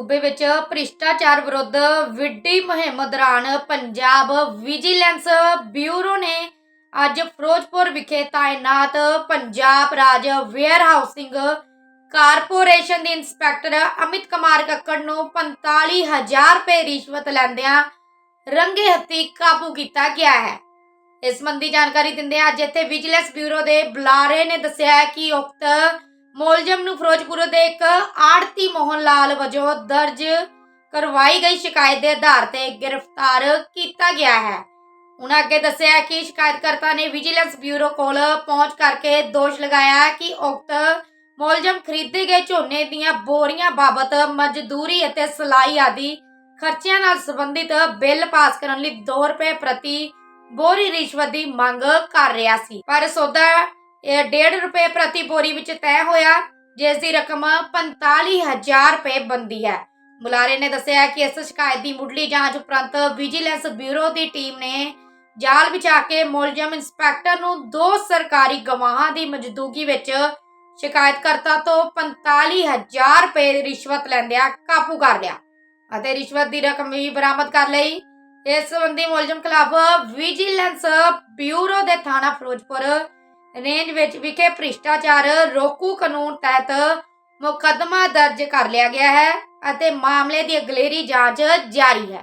ਸੂਬੇ ਵਿੱਚ ਭ੍ਰਿਸ਼ਟਾਚਾਰ ਵਿਰੁੱਧ ਵਿੱਢੀ ਮੁਹਿੰਮ ਦੌਰਾਨ ਪੰਜਾਬ ਵਿਜੀਲੈਂਸ ਬਿਊਰੋ ਨੇ ਅੱਜ ਫਿਰੋਜ਼ਪੁਰ ਵਿਖੇ ਤਾਇਨਾਤ ਪੰਜਾਬ ਰਾਜ ਵੇਅਰ ਹਾਊਸਿੰਗ ਕਾਰਪੋਰੇਸ਼ਨ ਦੇ ਇੰਸਪੈਕਟਰ ਅਮਿਤ ਕੁਮਾਰ ਕੱਕੜ ਨੂੰ 45000 ਰੁਪਏ ਰਿਸ਼ਵਤ ਲੈਂਦਿਆਂ ਰੰਗੇ ਹੱਥੀ ਕਾਬੂ ਕੀਤਾ ਗਿਆ ਹੈ। ਇਸ ਸੰਬੰਧੀ ਜਾਣਕਾਰੀ ਦਿੰਦੇ ਅੱਜ ਇੱਥੇ ਵਿਜੀਲੈਂਸ ਬਿਊਰੋ ਦੇ ਬੁਲਾਰੇ ਨੇ ਦੱਸਿਆ ਕਿ ਉਕਤ ਮੁਲਜ਼ਮ ਨੂੰ ਫਿਰੋਜ਼ਪੁਰ ਦੇ ਇੱਕ ਆੜਤੀ ਮੋਹਨ ਲਾਲ ਵਜੋਂ ਦਰਜ ਕਰਵਾਈ ਗਈ ਸ਼ਿਕਾਇਤ ਦੇ ਆਧਾਰ ਤੇ ਗ੍ਰਿਫਤਾਰ ਕੀਤਾ ਗਿਆ ਹੈ। ਉਹਨਾਂ ਅੱਗੇ ਦੱਸਿਆ ਕਿ ਸ਼ਿਕਾਇਤਕਰਤਾ ਨੇ ਵਿਜੀਲੈਂਸ ਬਿਊਰੋ ਕੋਲ ਪਹੁੰਚ ਕਰਕੇ ਦੋਸ਼ ਲਗਾਇਆ ਕਿ ਉਕਤ ਮੁਲਜ਼ਮ ਖਰੀਦੇ ਗਏ ਝੋਨੇ ਦੀਆਂ ਬੋਰੀਆਂ ਬਾਬਤ ਮਜ਼ਦੂਰੀ ਅਤੇ ਸਲਾਈ ਆਦਿ ਖਰਚਿਆਂ ਨਾਲ ਸੰਬੰਧਿਤ ਬਿੱਲ ਪਾਸ ਕਰਨ ਲਈ 2 ਰੁਪਏ ਪ੍ਰਤੀ ਬੋਰੀ ਰਿਸ਼ਵਤ ਦੀ ਮੰਗ ਕਰ ਰਿਹਾ ਸੀ। ਪਰ ਸੌਦਾ 1.5 ਰੁਪਏ ਪ੍ਰਤੀ ਬੋਰੀ ਵਿੱਚ ਤੈਅ ਹੋਇਆ, ਜਿਸ ਦੀ ਰਕਮ 45000 ਰੁਪਏ ਬੰਦੀ ਹੈ। ਬੁਲਾਰੇ ਨੇ ਦੱਸਿਆ ਕਿ ਇਸ ਸ਼ਿਕਾਇਤ ਦੀ ਮੁੱਢਲੀ ਜਾਂਚ ਉਪਰੰਤ ਵਿਜੀਲੈਂਸ ਬਿਊਰੋ ਦੀ ਟੀਮ ਨੇ ਜਾਲ ਵਿਛਾ ਕੇ ਮੁਲਜ਼ਮ ਇੰਸਪੈਕਟਰ ਨੂੰ ਦੋ ਸਰਕਾਰੀ ਗਵਾਹਾਂ ਦੀ ਮੌਜੂਦਗੀ ਵਿੱਚ ਸ਼ਿਕਾਇਤਕਰਤਾ ਤੋਂ 45000 ਰੁਪਏ ਰਿਸ਼ਵਤ ਲੈਂਦਿਆਂ ਕਾਬੂ ਕਰ ਲਿਆ ਅਤੇ ਰਿਸ਼ਵਤ ਦੀ ਰਕਮ ਵੀ ਬਰਾਮਦ ਕਰ ਲਈ। ਇਸ ਸੰਬੰਧੀ ਮੁਲਜ਼ਮ ਖਿਲਾਫ ਵਿਜੀਲੈਂਸ ਬਿਊਰੋ ਦੇ ਥਾਣਾ ਫਿਰੋਜ਼ਪੁਰ ਰੇਂਜ ਵਿੱਚ ਵਿਖੇ ਭ੍ਰਿਸ਼ਟਾਚਾਰ ਰੋਕੂ ਕਾਨੂੰਨ ਤਹਿਤ ਮੁਕੱਦਮਾ ਦਰਜ ਕਰ ਲਿਆ ਗਿਆ ਹੈ ਅਤੇ ਮਾਮਲੇ ਦੀ ਅਗਲੇਰੀ ਜਾਂਚ ਜਾਰੀ ਹੈ।